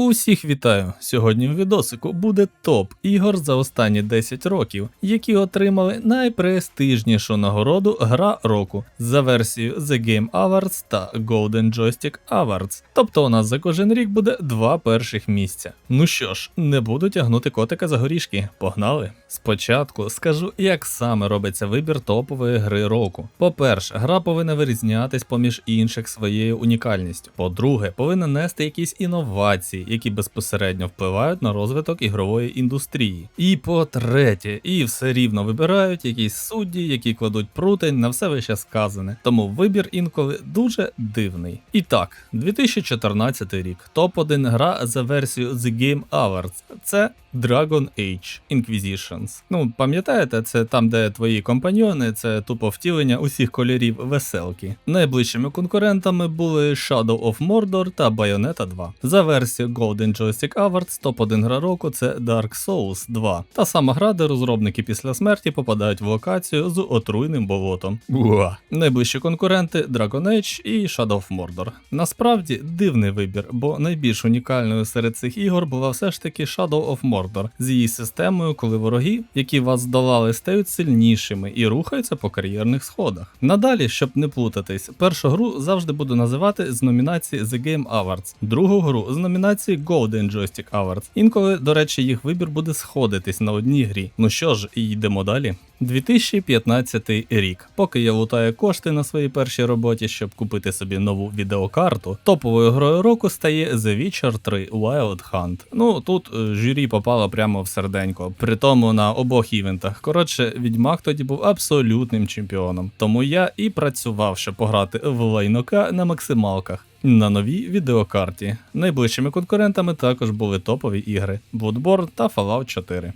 Усіх вітаю! Сьогодні в відосику буде топ ігор за останні 10 років, які отримали найпрестижнішу нагороду Гра року за версією The Game Awards та Golden Joystick Awards. Тобто у нас за кожен рік буде два перших місця. Ну що ж, не буду тягнути котика за горішки. Погнали! Спочатку скажу, як саме робиться вибір топової гри року. По-перше, гра повинна вирізнятись поміж інших своєю унікальністю. По-друге, повинна нести якісь інновації, які безпосередньо впливають на розвиток ігрової індустрії. І по-третє, і все рівно вибирають якісь судді, які кладуть прутень на все вище сказане. Тому вибір інколи дуже дивний. І так, 2014 рік. Топ-1 гра за версією The Game Awards. Це Dragon Age Inquisitions. Ну, пам'ятаєте, це там, де твої компаньйони, це тупо втілення усіх кольорів веселки. Найближчими конкурентами були Shadow of Mordor та Bayonetta 2. За версією Golden Joystick Awards топ-1 гра року це Dark Souls 2. Та сама гра, де розробники після смерті попадають в локацію з отруйним болотом. Уа. Найближчі конкуренти Dragon Age і Shadow of Mordor. Насправді дивний вибір, бо найбільш унікальною серед цих ігор була все ж таки Shadow of Mordor з її системою, коли вороги, які вас здолали, стають сильнішими і рухаються по кар'єрних сходах. Надалі, щоб не плутатись, першу гру завжди буду називати з номінації The Game Awards, другу гру з номінації Golden Joystick Awards. Інколи, до речі, їх вибір буде сходитись на одній грі. Ну що ж, і йдемо далі. 2015 рік. Поки я лутаю кошти на своїй першій роботі, щоб купити собі нову відеокарту, топовою грою року стає The Witcher 3 Wild Hunt. Ну тут е, журі попало прямо в серденько, при тому на обох івентах. Коротше, відьмак тоді був абсолютним чемпіоном. Тому я і працював, щоб пограти в лайнока на максималках. На новій відеокарті. Найближчими конкурентами також були топові ігри Bloodborne та Fallout 4.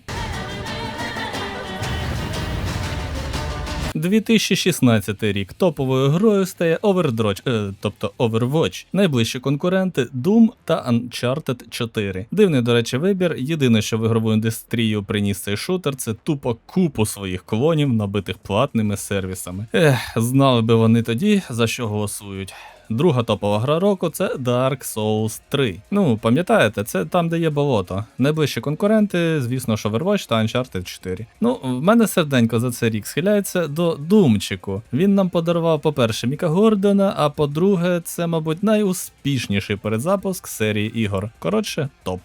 2016 рік топовою грою стає Overdroch, е, тобто Overwatch. Найближчі конкуренти Doom та Uncharted 4. Дивний, до речі, вибір. Єдине, що в ігрову індустрію приніс цей шутер, це тупо купу своїх клонів, набитих платними сервісами. Ех, знали би вони тоді, за що голосують. Друга топова гра року це Dark Souls 3. Ну, пам'ятаєте, це там, де є болото. Найближчі конкуренти, звісно, ж Overwatch та Uncharted 4. Ну, в мене серденько за цей рік схиляється до Думчику. Він нам подарував, по-перше, Міка Гордона, а по-друге, це, мабуть, найуспішніший передзапуск серії ігор. Коротше, топ.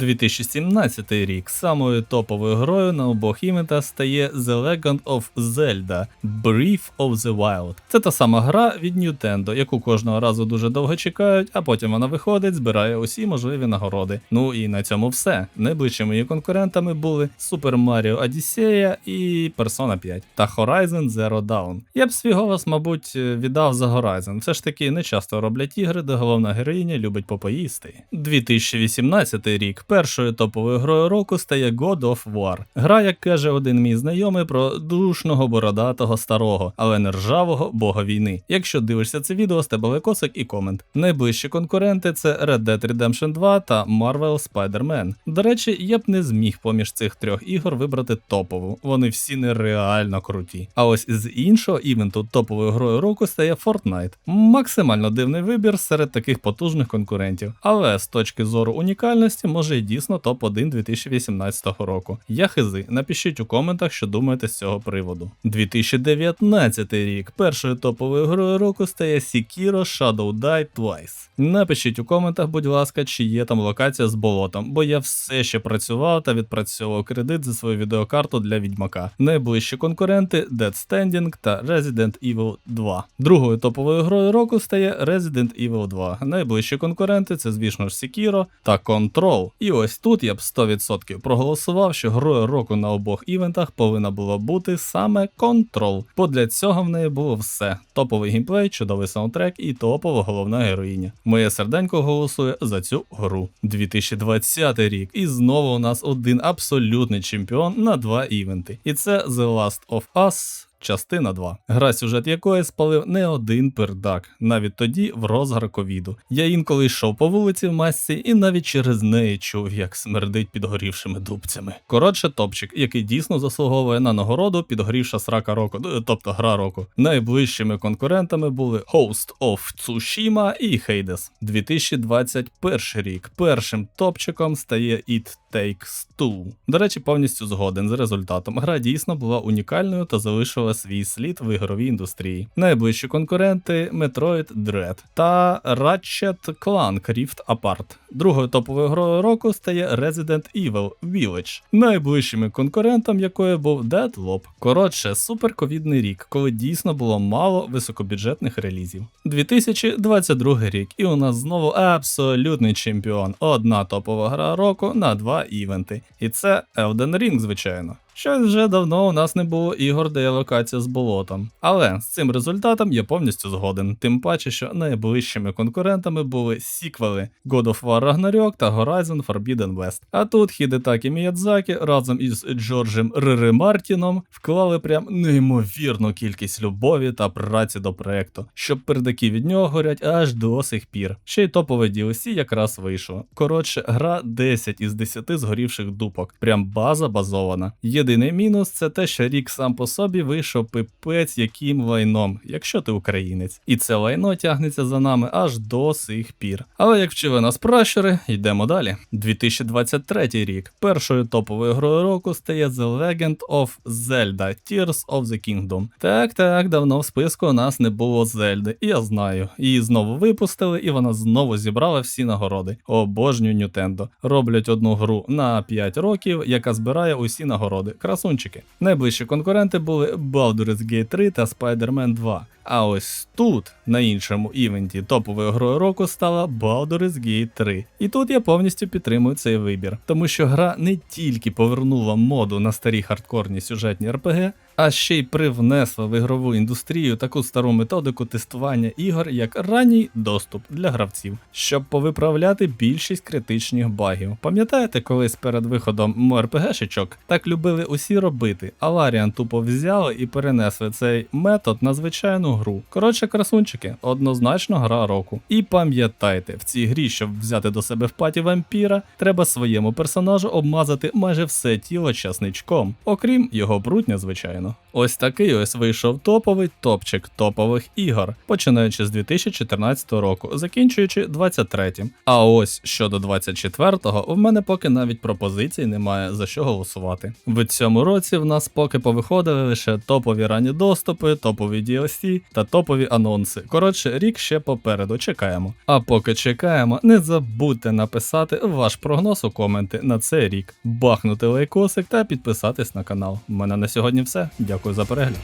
2017 рік самою топовою грою на обох івентах стає The Legend of Zelda Breath of the Wild. Це та сама гра від Nintendo, яку кожного разу дуже довго чекають, а потім вона виходить, збирає усі можливі нагороди. Ну і на цьому все. Найближчими її конкурентами були Super Mario Odyssey і Persona 5 та Horizon Zero Dawn. Я б свій голос, мабуть, віддав за Horizon. Все ж таки не часто роблять ігри, де головна героїня любить попоїсти. 2018 рік першою топовою грою року стає God of War. Гра, як каже один мій знайомий, про душного бородатого старого, але не ржавого бога війни. Якщо дивишся це відео, з тебе лайкосик і комент. Найближчі конкуренти це Red Dead Redemption 2 та Marvel Spider-Man. До речі, я б не зміг поміж цих трьох ігор вибрати топову. Вони всі нереально круті. А ось з іншого івенту топовою грою року стає Fortnite. Максимально дивний вибір серед таких потужних конкурентів. Але з точки зору унікальності може й дійсно топ-1 2018 року. Я хизи, напишіть у коментах, що думаєте з цього приводу. 2019 рік першою топовою грою року стає Sekiro Shadow Die Twice. Напишіть у коментах, будь ласка, чи є там локація з болотом, бо я все ще працював та відпрацьовував кредит за свою відеокарту для відьмака. Найближчі конкуренти Dead Standing та Resident Evil 2. Другою топовою грою року стає Resident Evil 2. Найближчі конкуренти це, звісно ж, Sekiro та Control. І ось тут я б 100% проголосував, що грою року на обох івентах повинна була бути саме Control, бо для цього в неї було все: топовий геймплей, чудовий саундтрек і топова головна героїня. Моє серденько голосує за цю гру. 2020 рік, і знову у нас один абсолютний чемпіон на два івенти. І це The Last of Us частина 2. Гра сюжет якої спалив не один пердак, навіть тоді в розгар ковіду. Я інколи йшов по вулиці в масці і навіть через неї чув, як смердить підгорівшими дубцями. Коротше, топчик, який дійсно заслуговує на нагороду підгорівша срака року, е, тобто гра року. Найближчими конкурентами були Host of Tsushima і Hades. 2021 рік. Першим топчиком стає It Takes Two. До речі, повністю згоден з результатом. Гра дійсно була унікальною та залишила свій слід в ігровій індустрії. Найближчі конкуренти Metroid Dread та Ratchet Clank Rift Apart. Другою топовою грою року стає Resident Evil Village, найближчим конкурентом якої був Deadloop. Коротше, суперковідний рік, коли дійсно було мало високобюджетних релізів. 2022 рік, і у нас знову абсолютний чемпіон. Одна топова гра року на два івенти. І це Elden Ring, звичайно. Щось вже давно у нас не було ігор, де є локація з болотом. Але з цим результатом я повністю згоден, тим паче, що найближчими конкурентами були сіквели God of War Ragnarok та Horizon Forbidden West. А тут Хідетакі Міядзакі разом із Джорджем Рири Мартіном вклали прям неймовірну кількість любові та праці до проекту, щоб пердаки від нього горять аж до сих пір. Ще й топове DLC якраз вийшло. Коротше, гра 10 із 10 згорівших дупок. Прям база базована. Єдиний мінус це те, що рік сам по собі вийшов пипець яким лайном, якщо ти українець. І це лайно тягнеться за нами аж до сих пір. Але як вчили нас пращури, йдемо далі. 2023 рік. Першою топовою грою року стає The Legend of Zelda Tears of the Kingdom. Так, так, давно в списку у нас не було Зельди, і я знаю. Її знову випустили, і вона знову зібрала всі нагороди. Обожнюю Nintendo. Роблять одну гру на 5 років, яка збирає усі нагороди. Красунчики. Найближчі конкуренти були Baldur's Gate 3 та Spider-Man 2. А ось тут, на іншому івенті, топовою грою року стала Baldur's Gate 3. І тут я повністю підтримую цей вибір, тому що гра не тільки повернула моду на старі хардкорні сюжетні РПГ, а ще й привнесла в ігрову індустрію таку стару методику тестування ігор, як ранній доступ для гравців, щоб повиправляти більшість критичних багів. Пам'ятаєте, колись перед виходом МРПГ-шечок так любили усі робити, а Ларіан тупо взяли і перенесли цей метод на звичайну гру. Коротше, красунчики, однозначно гра року. І пам'ятайте, в цій грі, щоб взяти до себе в паті вампіра, треба своєму персонажу обмазати майже все тіло часничком, окрім його брутня, звичайно. Ось такий ось вийшов топовий топчик топових ігор, починаючи з 2014 року, закінчуючи 23-м. А ось щодо 24-го, в мене поки навіть пропозицій немає за що голосувати. В цьому році в нас поки повиходили лише топові ранні доступи, топові DLC та топові анонси. Коротше, рік ще попереду чекаємо. А поки чекаємо, не забудьте написати ваш прогноз у коменти на цей рік, бахнути лайкосик та підписатись на канал. У мене на сьогодні все. Дякую за перегляд.